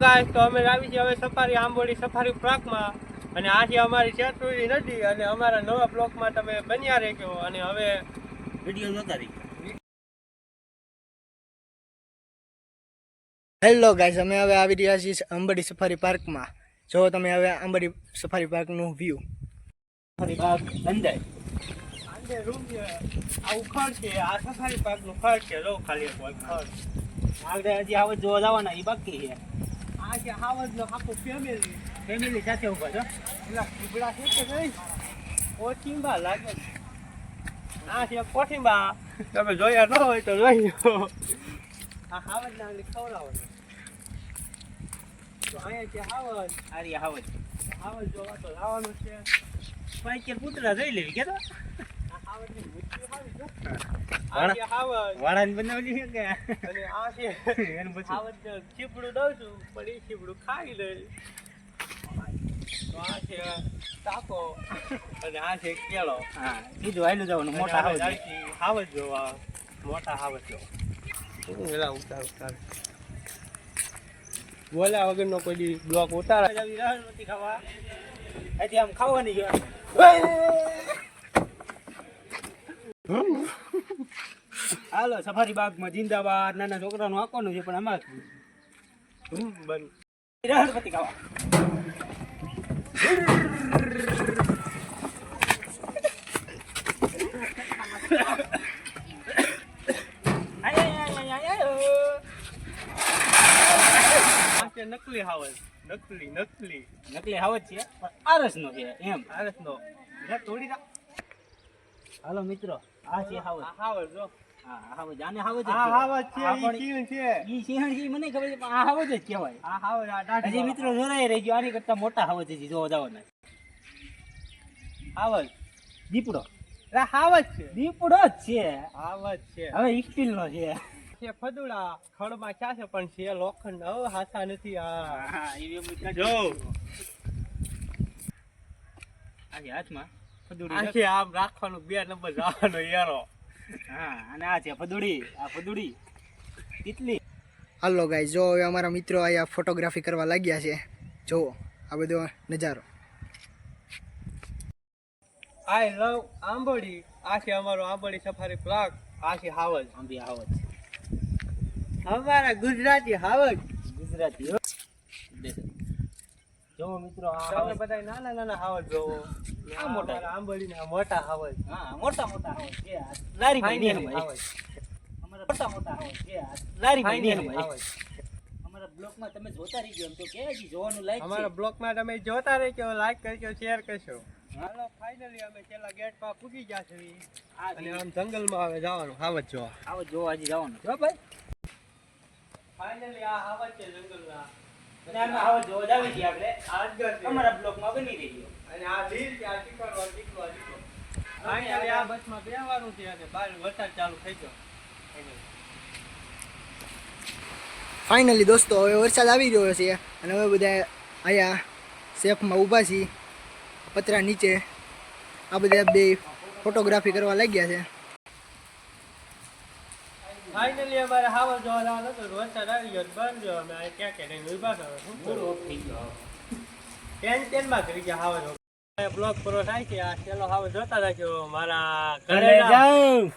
Guys તો અમે આવી છીએ હવે સફારી આંબોડી સફારી પાર્કમાં અને આ છે અમારી શેત્રુજી નદી અને અમારા નવા બ્લોકમાં તમે બન્યા રહેજો અને હવે વીડિયો જોતા રહી હેલો ગાઈસ અમે હવે આવી રહ્યા છીએ અંબડી સફારી પાર્કમાં. જો તમે હવે અંબડી સફારી પાર્કનું વ્યૂ સફારી પાર્ક અંદર. આંબે રૂમ છે. આ ઉખડ છે આ સફારી પાર્કનું ખડ છે. જો ખાલી એક ખડ. આગળ હજી આવત જોવા જવાના એ બાકી છે. આ છે હાવજનો આખું ફેમિલી ફેમિલી સાથે ઊભા છો? પેલા કીબડા છે કે નહીં? કોઠીંબા લાગે આ છે કોઠીંબા તમે જોયા ન હોય તો જોઈ આ હાવજ ના ખવડાવો તો અહીંયા છે હાવજ. આરી આવત હાવજ. જોવા તો લાવવાનું છે. પાંચ પૂતળા જોઈ લેવી કે તો? આ હાવજ વાળાને બનાવલી છે કે? અને આ છે એનું પછી હાવજ ચીપડું દઉં છું પણ એ ચીપડું ખાઈ લે. તો આ છે ટાકો અને આ છે કેળો. હા હાલ્યું જવાનું મોટા હાવજ હાવ હાવજ જોવા મોટા હાવજ જોવા વેલા ઉતાર ઉતાર. બોલ્યા વગરનો કોઈ દી બ્લોક ઉતારા. નથી ખાવા. હજી આમ ખાવાની છે હાલો સફારી બાગમાં જિંદાબાદ નાના છોકરાનું આંકવાનું છે પણ અમારે રહણપતિ ખાવા. નકલી હાવજ નકલી નકલી. નકલી હાવજ છે? પણ આરસનો છે એમ. આરસ નો તોડી. હાલો મિત્રો. આ છે હાવજ. હાવજ જો. હા હાવજ. આને હાવજ જ આ હાવજ છે ઈ પણ છે. ઈ સિંહણ છે મને ખબર છે પણ આ હાવજ જ કહેવાય. આ હાવજ આ દાઢી હજી મિત્રો જોરાય રહી ગયો આની કરતા મોટા હાવજ હજી જોવા જવાના. હાવજ. દીપડો. આ હાવજ છે. દીપડો જ છે. હાવજ છે. હવે સ્ટીલ નો છે. છે ફદુડા ખડમાં ક્યાં છે? પણ છે લોખંડ. હવે હાથા નથી. આ. જો. આ હાથમાં. ફદુડી આ આમ રાખવાનું બે નંબર જવાનો યારો. હા અને આ છે ફદુડી આ ફદુડી. કેટલી? હાલો ગાઈ જો હવે અમારા મિત્રો અહીંયા ફોટોગ્રાફી કરવા લાગ્યા છે. જુઓ આ બધો નજારો. I love Ambardi. આ છે અમારો આંબોડી સફારી પ્લાક આ છે હાવજ. આંબી હાવજ. અમારા ગુજરાતી હાવજ. ગુજરાતી. જો મિત્રો આ બધા નાના નાના હાવજ જોવો. આ મોટા. આંબળી ના મોટા હાવજ. હા મોટા મોટા હાવજ. છે લારી ભાઈ ને હાવજ. અમારા મોટા મોટા હાવજ. છે લારી ભાઈ ને હાવજ. અમારા તમે જોતા રહી ગયો તો કે હજી જોવાનું લાયક અમારા બ્લોગમાં તમે જોતા રહેજો લાઈક કરજો શેર કરશો હાલો. ફાઇનલી અમે છેલ્લા ગેટ પર પૂગી ગયા છીએ. અને આમ જંગલમાં હવે જવાનું હાવજ જોવા. આવો જોવા હજી જવાનું. જો ભાઈ. ફાઇનલી આ હાવજ છે જંગલના. અને આમાં આવો જોવા જાવી છીએ આપણે. આજગર છે. અમારા બ્લોકમાં બની રહી અને આ લીલ છે આ ચીકણો ચીકણો ચીકણો આ બસમાં બેસવાનું છે અને બહાર વરસાદ ચાલુ થઈ ગયો. ફાઇનલી દોસ્તો હવે વરસાદ આવી રહ્યો છે અને હવે બધા અહીંયા સેફમાં ઊભા છીએ. પતરા નીચે. આ બધા બે ફોટોગ્રાફી કરવા લાગ્યા છે. ફાઇનલી અમારે હાવ જોવા જવાનું હતું. વરસાદ આવી ગયો બંધ ગયો અમે આ ક્યાં ક્યાં રહીને ઊભા કરો શું ઓફ થઈ ગયો ટેન ટેનમાં કરી ગયા હાવજ બ્લોક પૂરો થાય છે. આ છેલ્લો હાવ જોતા રાખ્યો મારા ઘરે જાઉં.